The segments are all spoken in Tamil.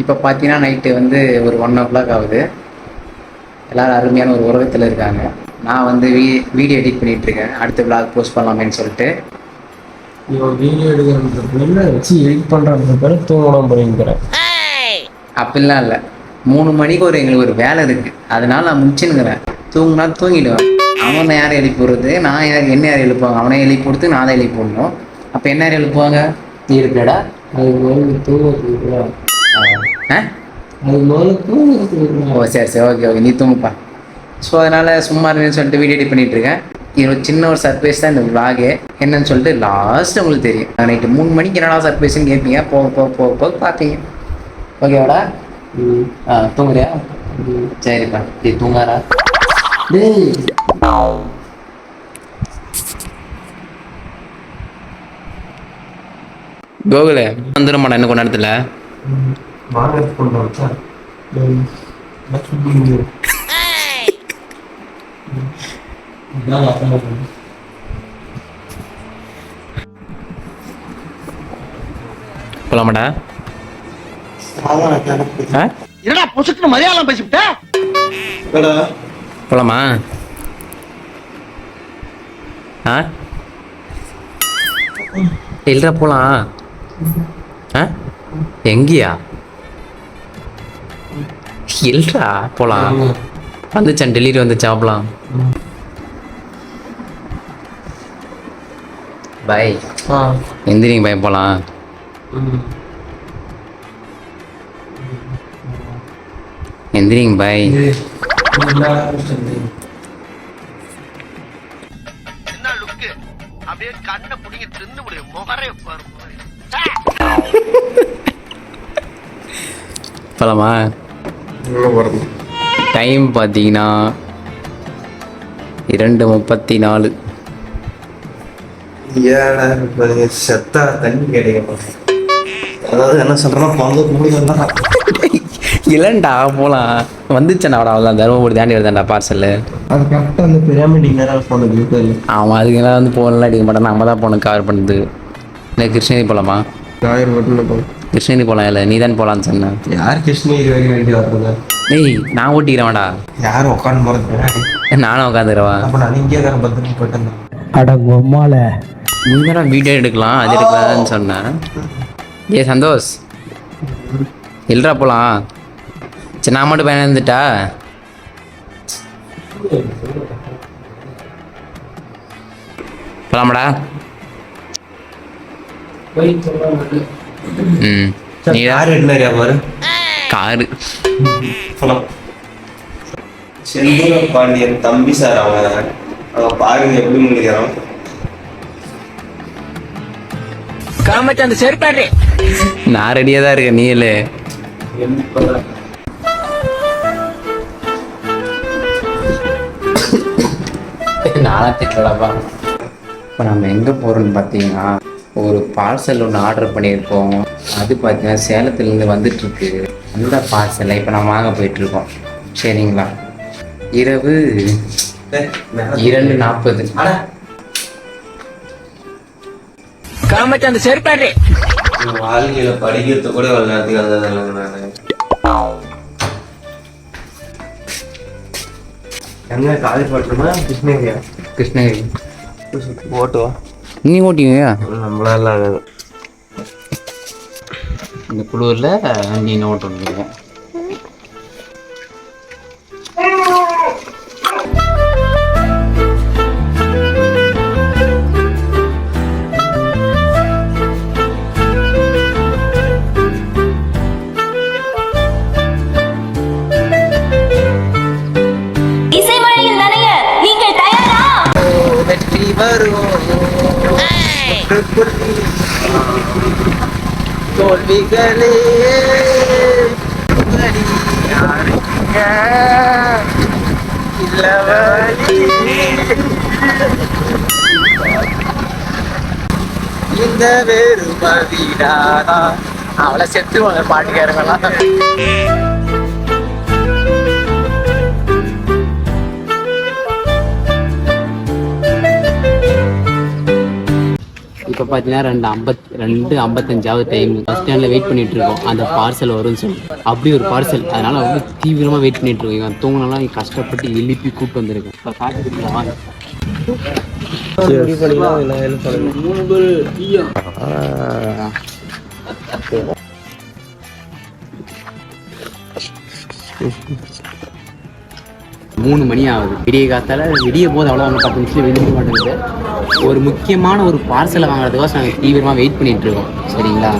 இப்போ பார்த்தீங்கன்னா நைட்டு வந்து ஒரு ஒன் ஓ கிளாக் ஆகுது. எல்லாரும் அருமையான ஒரு உலகத்தில் இருக்காங்க. நான் வந்து வீ வீடியோ எடிட் பண்ணிட்டு இருக்கேன். அடுத்த vlog போஸ்ட் பண்ணலாமேன்னு சொல்லிட்டு. இவன் வீடியோ எடுக்கிற பேர்ல வச்சு எடிட் பேர் தூங்கணும் பண்ணிக்கிறேன் அப்படிலாம் இல்லை. மூணு மணிக்கு ஒரு எங்களுக்கு ஒரு வேலை இருக்குது அதனால நான் முடிச்சுன்னுங்கிறேன் தூங்கினா தூங்கிடுவேன். அவனை யார் எழுப்பி விடுறது நான் யார் என்ன யார் எழுப்புவாங்க? அவனை எழுப்பி கொடுத்து நான் தான் எழுப்பி போடணும். அப்போ என்ன யார் எழுப்புவாங்க? நீ இருப்பியாடா அது தூங்குறதுக்குள்ள ஓ சரி சரி ஓகே ஓகே நீ தூங்குப்பா. ஸோ அதனால் சும்மா இருந்தேன்னு சொல்லிட்டு வீடியோ எடிட் பண்ணிட்டு இருக்கேன். இது ஒரு சின்ன ஒரு சர்ப்ரைஸ் தான் இந்த vlog என்னன்னு சொல்லிட்டு லாஸ்ட் உங்களுக்கு தெரியும். நைட்டு மூணு மணிக்கு என்னடா சர்ப்ரைஸ்னு கேட்பீங்க போக போக போக போக பார்ப்பீங்க. ஓகேவாடா. ஆ தூங்குறியா. சரிப்பா. நீ தூங்காரா டேய். கோகுல வந்துடும் என்ன கொஞ்ச நேரத்தில் ம். வாங்க கொண்டு அதான் போலாமாடா? என்னடா பொசுக்குன்னு மலையாளம் பேசிவிட்ட? போலாமா? ஆ? இல்லைடா போலாம். ஆ? எங்கேயா? இல்லைடா போலாம். வந்துச்சான் டெலிவரி வந்துச்சா போலாம் பாய் எந்திரிங்க பாய் போலாம். எந்திரிங்க பாய் அப்படியே கண்ணை புடிங்க தின்னு முடியும் முகரே பாரு. முகரே. டைம் பார்த்தீங்கன்னா இரண்டு முப்பத்தி நாலு செத்தா தண்ணி கிடைக்கும் அதாவது என்ன சொல்றேன்னா பொங்க கூடுதல் இல்லைண்டா போகலாம் வந்துச்சேன்டா அவ்வளோதான் தருமபுரி தாண்டி வருதாண்டா பார்சல் அது கரெக்டாக அந்த பிரமிடிங் நேரம் போனது அவன் அதுக்கு எல்லாம் வந்து போகலாம் அடிக்க மாட்டான். நம்ம தான் போகணும் கவர் பண்ணுறது இல்லை கிருஷ்ணகிரி போகலாமா லாயர் மட்டும் போகும் கிருஷ்ணகிரி போகலாம் இல்லை நீ தான் போகலான்னு சொன்னேன் யார் கிருஷ்ணகிரி வரைக்கும் வேண்டி வர்றது டேய் நான் ஓட்டிக்கிறேன்டா யாரும் உட்காந்து போறது? பின்னாடி நானும் உட்காந்துருவா அப்ப நான் இங்கே தர பத்திரமா போயிட்டு அட பொம்மால நீ தான் வீடியோ எடுக்கலாம் அது எடுக்கலாம்னு சொன்னேன் ஏ சந்தோஷ். இல்லைடா போகலாம் சரி நான் மட்டும் பையன் இருந்துட்டா போகலாமாடா யார் எடுனாரியா பாரு காரு செந்தூர பாண்டியன் தம்பி சார் அவன் அவன் பாருங்க எப்படி முடிக்கிறான் காமச்சு அந்த செருப்பாடு நான் ரெடியாக தான் இருக்கேன் நீ இல்லை நானா திட்டலப்பா. இப்போ நம்ம எங்கே போகிறோம்னு பார்த்தீங்கன்னா ஒரு பார்சல் ஒன்று ஆர்டர் பண்ணியிருக்கோம். அது பார்த்தீங்கன்னா சேலத்துலேருந்து வந்துட்டுருக்கு. அந்த பார்சலை இப்போ நம்ம வாங்க போயிட்டுருக்கோம். சரிங்களா? இரவு இரண்டு நாற்பது. காமச்சு அந்த செருப்பாடு வாழ்க்கையில படிக்கிறது கூட விளையாட்டுக்கு வந்தது இல்லைங்க நானு எங்க? காலி பட்டணுமா கிருஷ்ணகிரியா? கிருஷ்ணகிரி. ஓட்டுவா? நீ ஓட்டிங்க நம்மளால ஆகாது இந்த குளூரில் நீ ஓட்டணும் தோல்விகளே இந்த வேறு மதிடாதா அவளை செத்துருவாங்க பாட்டுக்காரங்களாம். இப்போ பார்த்தீங்கன்னா ரெண்டு ஐம்பத் ரெண்டு ஐம்பத்தஞ்சாவது டைம் பஸ் ஸ்டாண்டில் வெயிட் பண்ணிட்டு இருக்கோம். அந்த பார்சல் வரும்னு சொல்லி. அப்படி ஒரு பார்சல் அதனால வந்து தீவிரமாக வெயிட் பண்ணிட்டு இருக்கோம். இவன் தூங்கினாலும் கஷ்டப்பட்டு எழுப்பி கூப்பிட்டு வந்திருக்கேன். இப்போ காட்டுக்கு வாங்க. மூணு மணி ஆகுது. விடிய காத்தால விடிய போது அவ்வளோ ஒன்று பத்து நிமிஷம் வெளியே மாட்டேங்குது. ஒரு முக்கியமான ஒரு பார்சலை வாங்குறதுக்கோசம் நாங்கள் தீவிரமாக வெயிட் பண்ணிட்டு இருக்கோம். சரிங்களா?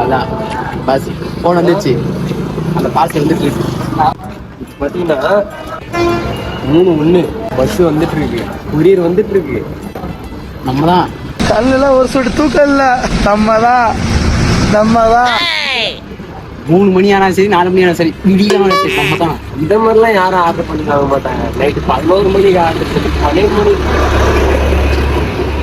அதான். பஸ் ஃபோன் வந்துச்சு. அந்த பார்சல் வந்துட்டு இருக்கு பார்த்தீங்கன்னா மூணு ஒன்று பஸ் வந்துட்டு இருக்கு. கொரியர் வந்துட்டு இருக்கு. நம்ம தான் கல்லுல ஒரு சொட்டு தூக்கம் இல்ல நம்ம தான் நம்ம தான் மூணு மணி ஆனாலும் சரி நாலு மணி ஆனாலும் சரி விடியலாம் சரி தான். இந்த மாதிரிலாம் யாரும் ஆர்டர் பண்ணி வாங்க மாட்டாங்க. நைட்டு பதினோரு மணிக்கு ஆர்டர் பண்ணி பன்னெண்டு மணி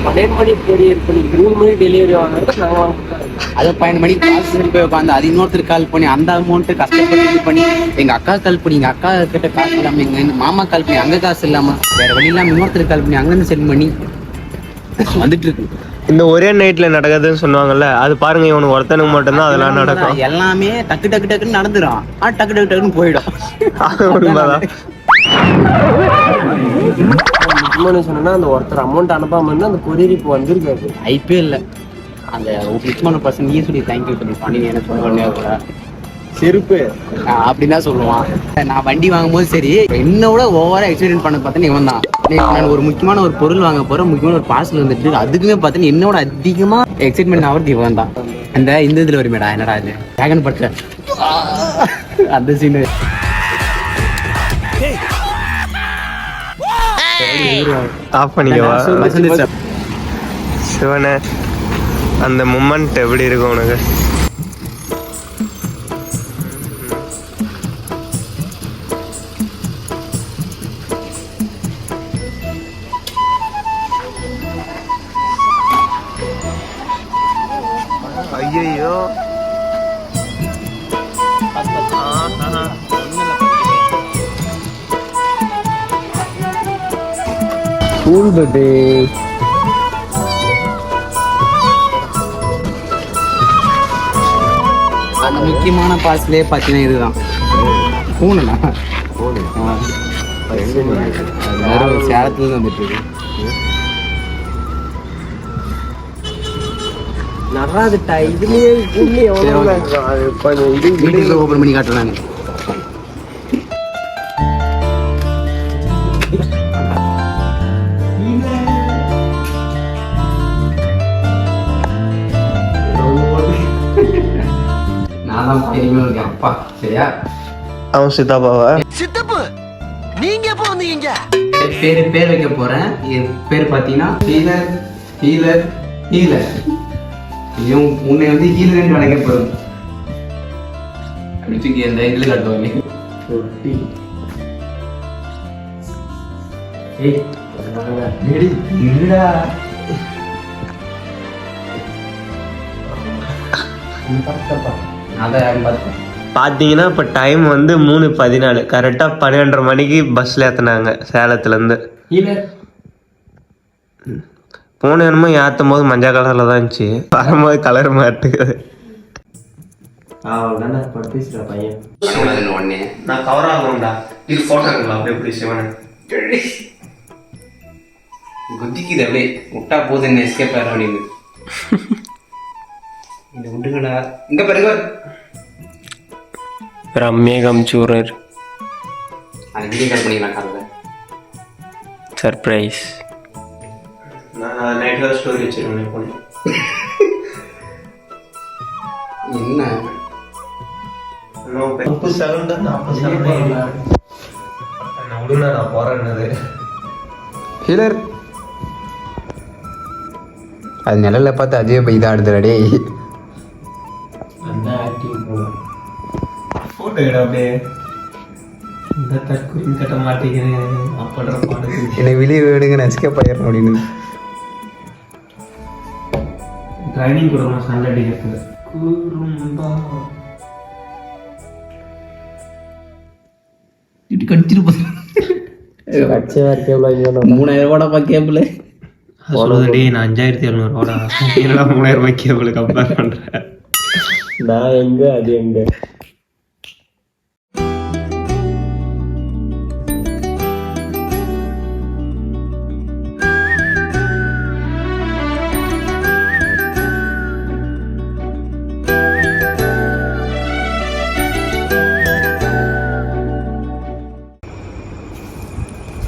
பன்னெண்டு மணி கொரியர் பண்ணி மூணு மணி டெலிவரி வாங்குறது நாங்கள் வாங்க அதை பன்னெண்டு மணிக்கு பார்சல் போய் உட்காந்து அது இன்னொருத்தர் கால் பண்ணி அந்த அமௌண்ட்டு கஷ்டப்பட்டு இது பண்ணி எங்க அக்கா கால் பண்ணி எங்க அக்கா கிட்ட காசு இல்லாம எங்க எங்க மாமா கால் பண்ணி அங்க காசு இல்லாம வேற வழி இல்லாம இன்னொருத்தர் கால் பண்ணி அங்கிருந்து சென்ட் பண்ணி. வந்துட்டு இருக்கு. இந்த ஒரே நைட்ல நடக்குதுன்னு சொன்னாங்கல்ல அது பாருங்க இவனுக்கு ஒருத்தனுக்கு மட்டும்தான் அதெல்லாம் நடக்கும். எல்லாமே டக்கு டக்கு டக்குன்னு நடந்துரும். ஆ டக்கு டக்கு டக்குன்னு போயிடும். உண்மைதான். சொன்னா அந்த ஒருத்தர் அமௌண்ட் அனுப்பாம இருந்தா அந்த கொரியர் இப்போ வந்திருக்காது. ஐப்பே இல்லை அந்த முக்கியமான பர்சன் நீ சொல்லி தேங்க்யூ சொல்லி பண்ணி எனக்கு சொல்ல கூட. செருப்பு. அப்படின்னு தான் சொல்லுவான். நான் வண்டி வாங்கும்போது சரி என்னோட ஓவரா எக்ஸ்பீரியன்ஸ் பண்ண பார்த்தேன் இவன் தான். நான் ஒரு முக்கியமான ஒரு பொருள் வாங்க போறேன் முக்கியமான ஒரு பார்சல் வந்துட்டு அதுக்குமே பார்த்தீங்கன்னா என்னோட அதிகமா எக்ஸைட்மெண்ட் ஆகிறது இவன் தான். அந்த இந்த இதுல வருமேடா என்னடா இது? டிராகன் பட்ல அந்த சீன் ஆஃப் பண்ணிக்கவா? சிவனே. அந்த மூமெண்ட் எப்படி இருக்கும் உனக்கு? கூல் பட்டு அந்த முக்கியமான பார்சலே பார்த்தீங்கன்னா இதுதான். பூனைண்ணா வேற ஒரு சேலத்துல வந்துட்டு நடாதுட்டா இதுலயே இதுலயே எவ்வளோ அது கொஞ்சம் இது வீட்டுக்கு ஓப்பன் பண்ணி காட்டுறேன். நான் தான் இருக்கேன். அப்பா சரியா? அவன் சித்தாப்பாவா? சித்தப்பு நீங்க எப்போ வந்தீங்க? பேரு பேர் வைக்க போறேன். என் பேர் பார்த்தீங்கன்னா ஹீலர் ஹீலர் ஹீலர். இவன் உன்னை வந்து ஹீலர் அழைக்க போறோம் அப்படி தூக்கி அந்த இதில் காட்டுவாங்க. ஏய் இருடா பார்த்தேன் பார்த்தீங்கன்னா இப்போ டைம் வந்து மூணு பதினாலு. கரெக்டாக பன்னெண்டரை மணிக்கு பஸ்ஸில் ஏற்றினாங்க சேலத்துலேருந்து. போன என்னமோ ஏற்றும் போது மஞ்சள் கலரில் தான் இருந்துச்சு. வரும்போது கலர் மாட்டுக்குது. ஒன்னே நான் கவர் ஆகணும்டா இது ஃபோட்டோ இருக்கலாம் அப்படி எப்படி சிவனை? குதிக்குது அப்படியே. விட்டா போதும் என்ன எஸ்கேப் ஆகிற அப்படின்னு. ரம்யகம் சூரர். சர்ப்ரைஸ் என்ன? முப்பது செகண்ட் நாற்பது செகண்ட் நான் விடுங்க நான் போறேன்னது ஹீலர். அது நிழல்ல பார்த்து அதே போய் இதாடுதுடா டேய். ஃபோட்டோ எடு அப்படியே. இந்த தற்கொலை கட்ட மாட்டேங்கிறேன். அப்படின்ற என்னை வெளியே விடுங்க எஸ்கேப் ஆயிடுறேன் அப்படின்னு. ட்ரைனிங் கொடுக்கணும் சண்டை அடிக்கிறதுக்கு. குறும்பா இட்டு கேபிள் வாங்கி மூணாயிரம் ரூபாடப்பா கேபிள். அது சொல்லுது டேய் நான் அஞ்சாயிரத்தி எழுநூறுவாடா என்னடா மூணாயிரம் கம்பேர் பண்ணுறேன் நான் எங்க அது எங்க?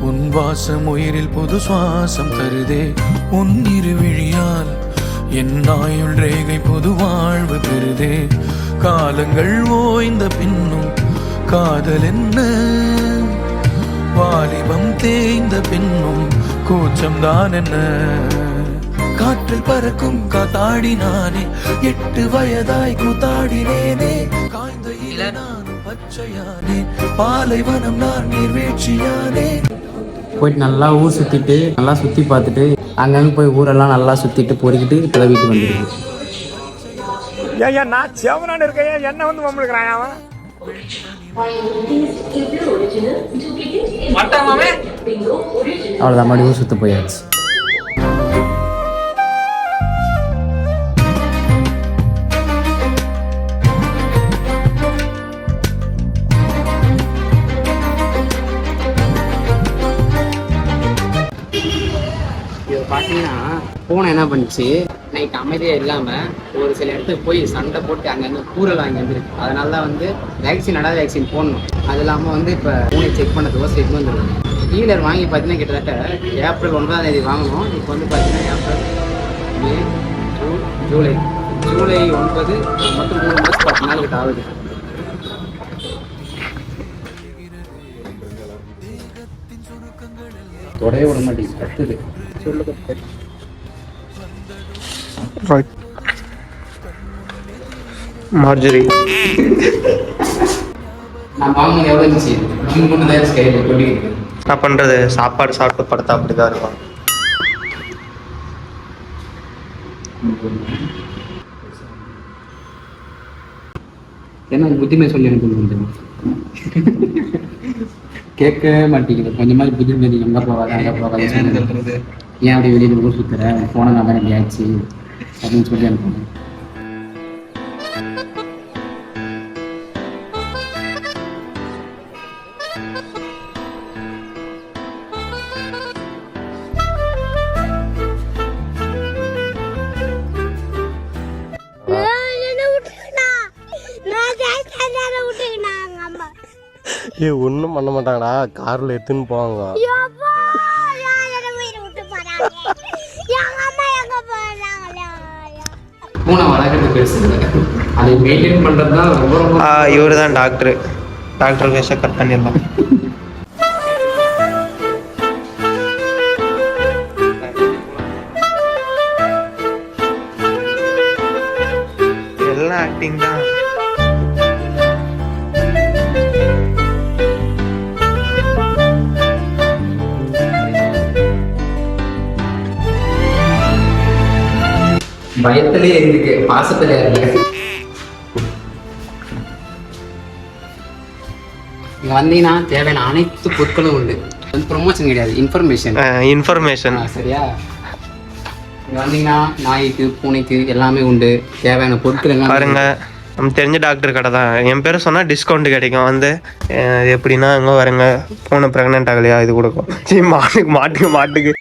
உன் வாசம் உயிரில் புது சுவாசம் தருதே. உன் இருவிழியால் என் ஆயுள் ரேகை புது வாழ்வு பெறுதே. காலங்கள் ஓய்ந்த பின்னும் காதல் என்ன? வாலிபம் தேய்ந்த பின்னும் கூச்சம்தான் என்ன? காற்றில் பறக்கும் காத்தாடி நானே எட்டு வயதாய் கூத்தாடினேனே. காய்ந்த இல நான் பச்சையானே பாலைவனம் நான் நீர்வீழ்ச்சியானே போயிட்டு நல்லா ஊர் சுற்றிட்டு நல்லா சுற்றி பார்த்துட்டு அங்கங்கே போய் ஊரெல்லாம் நல்லா சுற்றிட்டு பொறுக்கிட்டு இப்போ வீட்டுக்கு வந்துருக்கு ஏன் நான் செவனான்னு இருக்கேன். என்ன வந்து மம்மளுக்குறான் அவன்? அவ்வளோதான் மறுபடியும் ஊர் சுற்ற போயாச்சு. என்ன பண்ணுச்சு? நைட் அமைதியாக இல்லாமல் ஒரு சில இடத்துக்கு போய் சண்டை போட்டு அங்கங்கே கூறல் வாங்கி வந்துருக்கு. அதனால தான் வந்து வேக்சின் நடாத வேக்சின் போடணும். அது இல்லாமல் வந்து இப்போ பூனை செக் பண்ணதுக்கோ செக் வந்துருக்கு ஈலர் வாங்கி பார்த்தீங்கன்னா கிட்டத்தட்ட ஏப்ரல் ஒன்பதாம் தேதி வாங்கணும். இப்போ வந்து பார்த்தீங்கன்னா April May June July. July ஒன்பது மொத்தம் மூணு மாதம் பத்து நாள் கிட்ட ஆகுது. தொடைய விட மாட்டேங்குது. கத்துது சொல்லுங்க நான் ஸ்கையில் கொட்டிக்கிட்டு என்ன பண்ணுறது சாப்பாடு சாப்பிட்டு படுத்தா அப்படி தான் இருக்கும் ஏன்னா புத்திமை சொல்லி எனக்கு கேட்கவே மாட்டேங்குது. கொஞ்சமாதிரி புத்திமை எங்கே போகாத அங்கே சொல்றது ஏன் அப்படி வெளியில் ஊர் சுற்றுற போன எப்படி ஆச்சு அப்படின்னு சொல்லி அனுப்புங்க ஏ ஒன்றும் பண்ண மாட்டாங்கடா. காரில் எடுத்துன்னு போவாங்க. பூனை அதை மெயின்டைன் பண்ணுறது தான் ரொம்ப ரொம்ப இவர் தான் டாக்டர் டாக்டர் வேஷ கட் பண்ணிடலாம். எல்லாம் ஆக்டிங் தான். பயத்திலே இருக்கு பாசத்துல இருக்கு இங்க வந்தீங்கன்னா தேவையான அனைத்து பொருட்களும் உண்டு. வந்து ப்ரொமோஷன் கிடையாது இன்ஃபர்மேஷன் இன்ஃபர்மேஷன் சரியா? இங்க வந்தீங்கன்னா நாய்க்கு பூனைக்கு எல்லாமே உண்டு. தேவையான பொருட்கள் எல்லாம் பாருங்க நம்ம தெரிஞ்ச டாக்டர் கடை தான். என் பேர் சொன்னால் டிஸ்கவுண்ட் கிடைக்கும். வந்து எப்படின்னா இங்கே வருங்க பூனை ப்ரெக்னென்ட் ஆகலையா இது கொடுக்கும். சரி மாட்டுக்கு மாட்டுக்கு மாட்டுக்கு.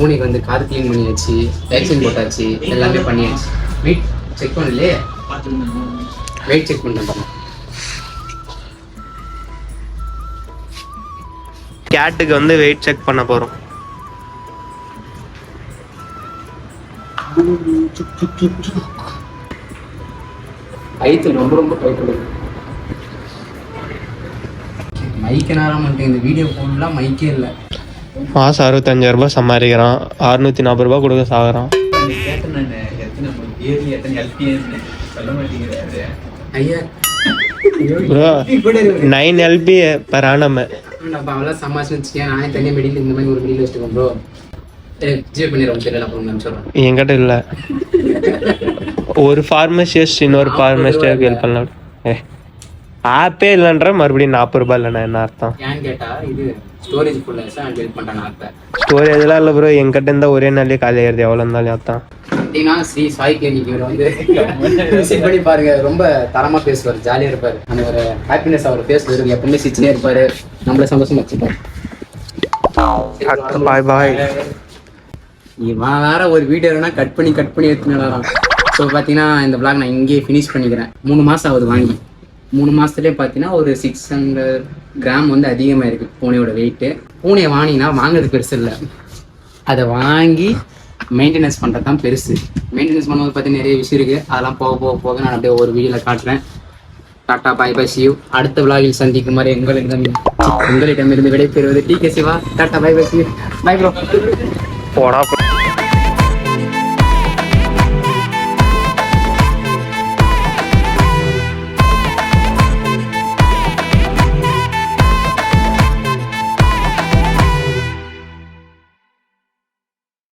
பூனைக்கு வந்து காது க்ளீன் பண்ணியாச்சு வேக்சின் போட்டாச்சு எல்லாமே பண்ணியாச்சு. வெயிட் செக் பண்ணலையே? வெயிட் செக் பண்ணுறேன் பாருங்க கேட்டுக்கு வந்து வெயிட் செக் பண்ண போறோம். கைத்தில் ரொம்ப ரொம்ப கைத்தில் மைக்க நேரம் இந்த வீடியோ ஃபுல்லாக மைக்கே இல்லை. மாசம் அறுபத்தஞ்சாயிரம் ரூபாய் சம்பாதிக்கிறான். அறுநூத்தி நாற்பது ரூபாய் கொடுக்க சாகுறான். நைன் எல்பி பெர் ஆனம் நம்ம சமாளிச்சு வச்சுக்கேன் நானே தனியாக இந்த மாதிரி ஒரு ப்ரோ என்கிட்ட இல்லை. ஒரு ஃபார்மசிஸ்ட் இன்னொரு ஃபார்மசிஸ்டாக ஹெல்ப் பண்ணலாம். ஆப்பே இல்லைன்ற மறுபடியும் நாற்பது ரூபாய் இல்லைண்ணா என்ன அர்த்தம்? ஸ்டோரேஜ் ஃபுல்லாக சார் ஹெல்ப் பண்ணுறேன் ஆப்பை ஸ்டோரேஜ்லாம் இல்லை ப்ரோ என்கிட்ட இருந்தால் ஒரே நாள்லயே காலி ஆயிடுது எவ்வளோ இருந்தாலும் அதான் பார்த்தீங்கன்னா ஸ்ரீ சாய் கிளினிக் இவர் வந்து விசிட் பண்ணி பாருங்க. ரொம்ப தரமாக பேசுவார். ஜாலியாக இருப்பார். அந்த ஒரு ஹாப்பினஸ் அவர் ஃபேஸில் இருக்கு எப்பவுமே சிரிச்சுனே இருப்பார். நம்மள சந்தோஷமா வச்சுப்பார். பாய் பாய் இவன் வேற ஒரு வீடியோ வேணா கட் பண்ணி கட் பண்ணி எடுத்துனாலாம் ஸோ பார்த்தீங்கன்னா இந்த vlog நான் இங்கேயே ஃபினிஷ் பண்ணிக்கிறேன். மூணு மாதம் ஆகுது வாங்கி. மூணு மாதத்துலேயே பார்த்தீங்கன்னா ஒரு சிக்ஸ் ஹண்ட்ரட் கிராம் வந்து அதிகமாக இருக்குது பூனையோட வெயிட்டு பூனையை வாங்கினா வாங்குறது பெருசு இல்லை. அதை வாங்கி மெயின்டெனன்ஸ் பண்ணுறது தான் பெருசு. மெயின்டெனன்ஸ் பண்ணும்போது பற்றி நிறைய விஷயம் இருக்குது அதெல்லாம் போக போக போக நான் அப்படியே ஒரு வீடியோவில் காட்டுறேன். டாட்டா பாய் பாய் சியூ அடுத்த விழாவில் மாதிரி எங்களிடம் உங்களிடமிருந்து விடைபெறுவது D K Siva. Tata bye bye see you bye bro போடா